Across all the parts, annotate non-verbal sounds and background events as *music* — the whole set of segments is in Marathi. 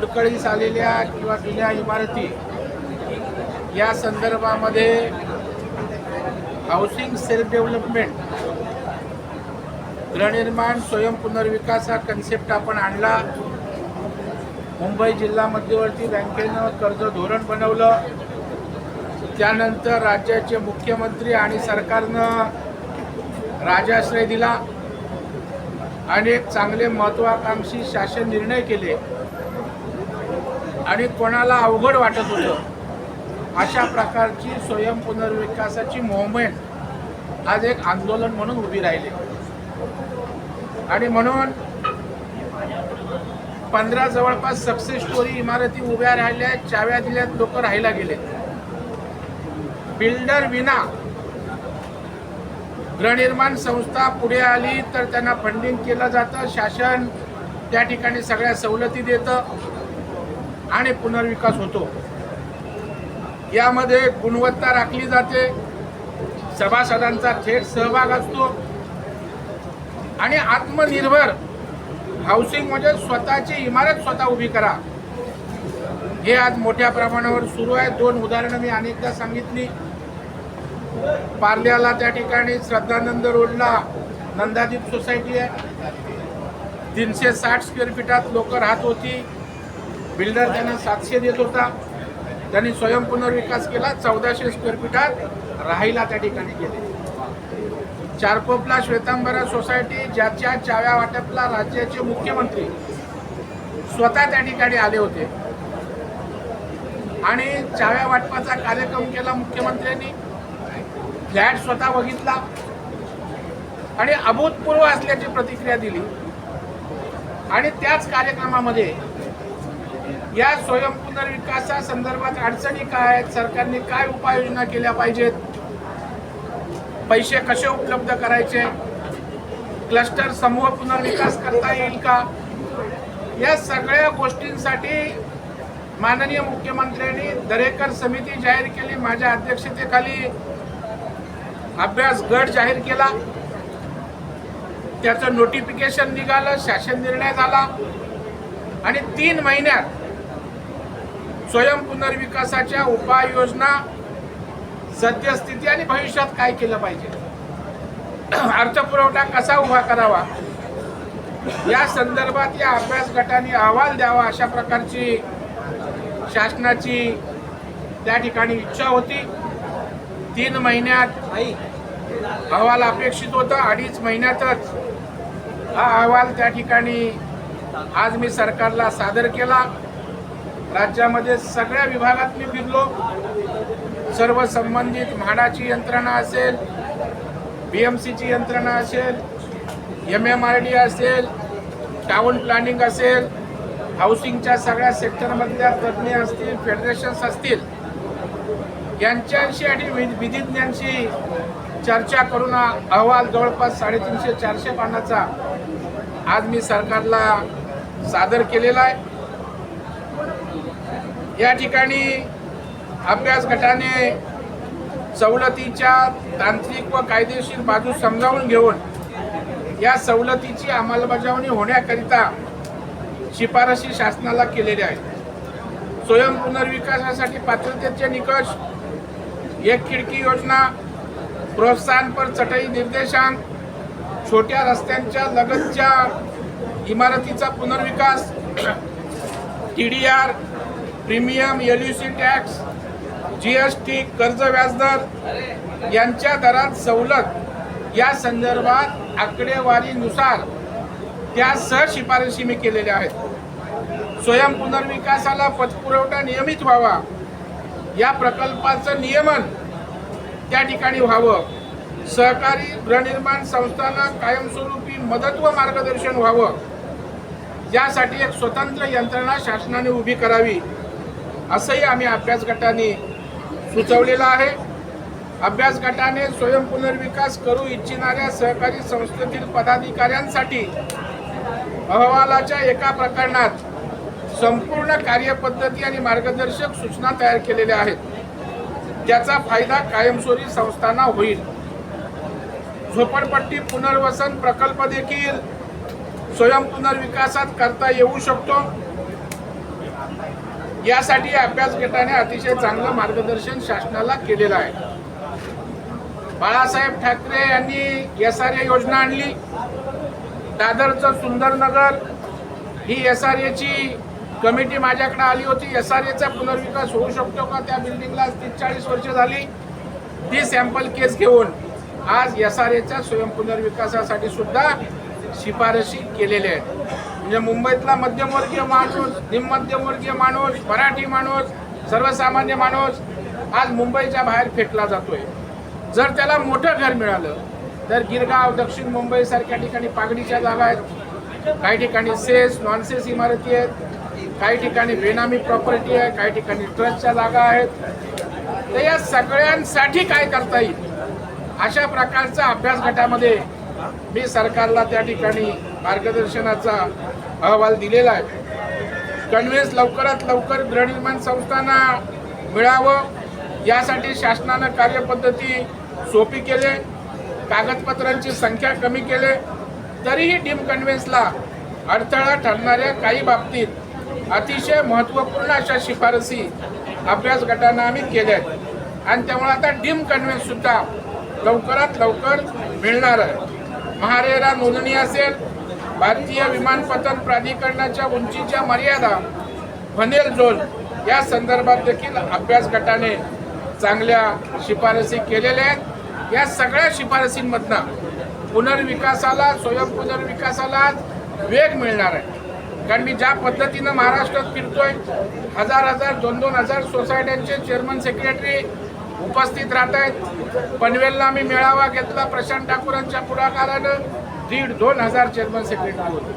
मोडकळीस आलेल्या किंवा जुन्या इमारती या संदर्भामध्ये हाऊसिंग सेल्फ डेव्हलपमेंट गृहनिर्माण स्वयं पुनर्विकास हा कन्सेप्ट आपण आणला. मुंबई जिल्हा मध्यवर्ती बँकेनं कर्ज धोरण बनवलं. त्यानंतर राज्याचे मुख्यमंत्री आणि सरकारनं राजाश्रय दिला. अनेक चांगले महत्वाकांक्षी शासन निर्णय केले. आणि कोणाला अवघड वाटत होतं अशा प्रकारची स्वयं पुनर्विकासाची मुवमेंट आज एक आंदोलन म्हणून उभी राहिली. आणि म्हणून पंधरा जवळपास सक्सेस स्टोरी इमारती उभ्या राहिल्या चाव्या दिल्यात लोक राहायला गेले. बिल्डर विना गृहनिर्माण संस्था पुढे आली तर त्यांना फंडिंग केलं जातं शासन त्या ठिकाणी सगळ्या सवलती देतं. आणि पुनर्विकास होतो. यामध्ये गुणवत्ता राखली जाते. सभासदांचा थेट सहभाग असतो. आणि आत्मनिर्भर हाऊसिंग म्हणजे स्वतःची इमारत स्वतः उभी करा. हे आज मोठ्या प्रमाणावर सुरू आहे. दोन उदाहरणं मी अनेकदा सांगितली. पार्ल्याला त्या ठिकाणी श्रद्धानंद रोडला नंदादीप सोसायटी आहे. तीनशे साठ स्क्वेअर फीटात लोक राहत होती. बिल्डर त्यांना सातशे देत होता. त्यांनी स्वयं पुनर्विकास केला. चौदाशे स्क्वेअर फीटात राहायला त्या ठिकाणी गेले. चारकोपला श्वेतांबरा सोसायटी ज्याच्या चाव्या वाटपला राज्याचे मुख्यमंत्री स्वतः त्या ठिकाणी आले होते. आणि चाव्या वाटपाचा कार्यक्रम केला मुख्यमंत्र्यांनी. फ्लॅट स्वतः बघितला. आणि अभूतपूर्व असल्याची प्रतिक्रिया दिली. आणि त्याच कार्यक्रमामध्ये या स्वयंपुनर्विकासा संदर्भात अडचणी काय आहेत? सरकारने काय उपाययोजना केल्या पाहिजेत? पैसे कसे उपलब्ध करायचे? क्लस्टर समूह पुनर्विकास करता येईल का? या सगळ्या गोष्टींसाठी माननीय मुख्यमंत्र्यांनी दरेकर समिती जाहीर केली माझ्या अध्यक्षतेखाली अभ्यास गट जाहीर केला. त्याचं नोटिफिकेशन निघालं शासन निर्णय झाला. आणि तीन महिन्यात स्वयं पुनर्विकासाच्या उपाययोजना सद्यस्थिती आणि भविष्यात काय केलं पाहिजे? अर्थपुरवठा कसा उभा करावा? या संदर्भात या अभ्यास गटाने अहवाल द्यावा अशा प्रकारची शासनाची त्या ठिकाणी इच्छा होती. तीन महिन्यात अहवाल अपेक्षित होता अडीच महिन्यातच हा अहवाल त्या ठिकाणी आज मी सरकारला सादर केला. राज्यामध्ये सगळ्या विभागात मी फिरलो सर्व संबंधित म्हाडाची यंत्रणा असेल बी एम सीची यंत्रणा असेल एम एम आर डी असेल टाऊन प्लॅनिंग असेल हाऊसिंगच्या सगळ्या सेक्टरमधल्या तज्ज्ञ असतील फेडरेशन्स असतील यांच्याशी आणि वि- विधिज्ञांशी चर्चा करून अहवाल जवळपास साडेतीनशे चारशे पानाचा आज मी सरकारला सादर केलेला आहे. या ठिकाणी अभ्यास गटाने सवलतीच्या तांत्रिक व कायदेशीर बाजू समजावून घेऊन या सवलतीची अंमलबजावणी होण्याकरिता शिफारशी शासनाला केलेल्या आहेत. स्वयं पुनर्विकासासाठी पात्रतेचे निकष एक खिडकी योजना प्रोत्साहनपर चटई निर्देशांक छोट्या रस्त्यांच्या लगतच्या इमारतीचा पुनर्विकास *clears throat* T D R premium L U C tax G S T कर्ज व्याजदर यांच्या दरात सवलत या संदर्भात आकडेवारीनुसार त्या सहशिफारशी मी केलेल्या आहेत. स्वयं पुनर्विकासाला पतपुरवठा नियमित व्हावा. या प्रकल्पाचं नियमन त्या ठिकाणी व्हावं. सहकारी गृहनिर्माण संस्थांना कायमस्वरूपी मदत व मार्गदर्शन व्हावं. यासाठी एक स्वतंत्र यंत्रणा शासनाने उभी करावी. असंही आम्ही अभ्यास गटाने सुचवलेलं आहे. अभ्यास गटाने स्वयं पुनर्विकास करू इच्छिणाऱ्या सहकारी संस्थेतील पदाधिकाऱ्यांसाठी अहवालाच्या एका प्रकरणात संपूर्ण कार्यपद्धती आणि मार्गदर्शक सूचना तयार केलेल्या आहेत. त्याचा फायदा कायमस्वरूपी संस्थांना होईल. झोपडपट्टी पुनर्वसन प्रकल्प देखील स्वयं पुनर्विकासात करता येऊ शकतो. यासाठी अभ्यास गटाने अतिशय चांगलं मार्गदर्शन शासनाला केलेलं आहे. बाळासाहेब ठाकरे यांनी एस आर ए योजना आणली. दादरचं सुंदरनगर ही एस आर एची कमिटी माझ्याकडे आली होती. एस आर एचा पुनर्विकास होऊ शकतो का? त्या बिल्डिंगला तीस चाळीस वर्ष झाली. ती सॅम्पल केस घेऊन आज एस आर एच्या स्वयंपुनर्विकासासाठी सुद्धा शिफारशी केलेल्या आहेत. म्हणजे मुंबईतला मध्यमवर्गीय माणूस निमध्यमवर्गीय माणूस मराठी माणूस सर्वसामान्य माणूस आज मुंबईच्या बाहेर फेकला जातोय. जर त्याला मोठं घर मिळालं तर गिरगाव दक्षिण मुंबई सारख्या ठिकाणी पागडीच्या जागा आहेत. काही ठिकाणी सेस नॉनसेस इमारती आहेत. काही ठिकाणी बेनामी प्रॉपर्टी आहे काही ठिकाणी ट्रस्टच्या जागा आहेत. तर या सगळ्यांसाठी काय करता येईल? अशा प्रकारचा अभ्यास गटामध्ये मी सरकारला त्या ठिकाणी मार्गदर्शनाचा अहवाल दिलेला आहे. कन्व्हेन्स लवकरात लवकर गृहनिर्माण संस्थांना मिळावं. यासाठी शासनानं कार्यपद्धती सोपी केले. कागदपत्रांची संख्या कमी केले. तरीही डीम कन्व्हेन्सला अडथळा ठरणाऱ्या काही बाबतीत अतिशय महत्त्वपूर्ण अशा शिफारसी अभ्यास गटांना आम्ही केल्या आहेत. आणि त्यामुळे आता डीम कन्व्हेन्ससुद्धा लवकरात लवकर मिळणार आहे. महारेरा नोंदणी असेल भारतीय विमानपतन प्राधिकरणाच्या उंचीच्या मर्यादा फनेल झोन या संदर्भात देखील अभ्यास गटाने चांगल्या शिफारसी केलेल्या आहेत. या सगळ्या शिफारसींमधनं पुनर्विकासाला स्वयं पुनर्विकासाला वेग मिळणार आहे. कारण मी ज्या पद्धतीनं महाराष्ट्रात फिरतोय हजार हजार दोन दोन हजार सोसायट्यांचे चेअरमन सेक्रेटरी उपस्थित राहत आहेत. पनवेलला मी मेळावा घेतला प्रशांत ठाकूरांच्या पुढाकारानं. दीड दोन हजार चेअरमन सेक्रेटरी होते.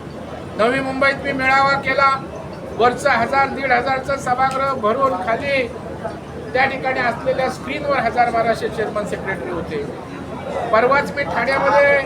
नवी मुंबईत मी मेळावा केला. वरचं हजार दीड हजारचं सभागृह भरून खाली त्या ठिकाणी असलेल्या स्क्रीनवर हजार बाराशे चेअरमन सेक्रेटरी होते. परवाच मी ठाण्यामध्ये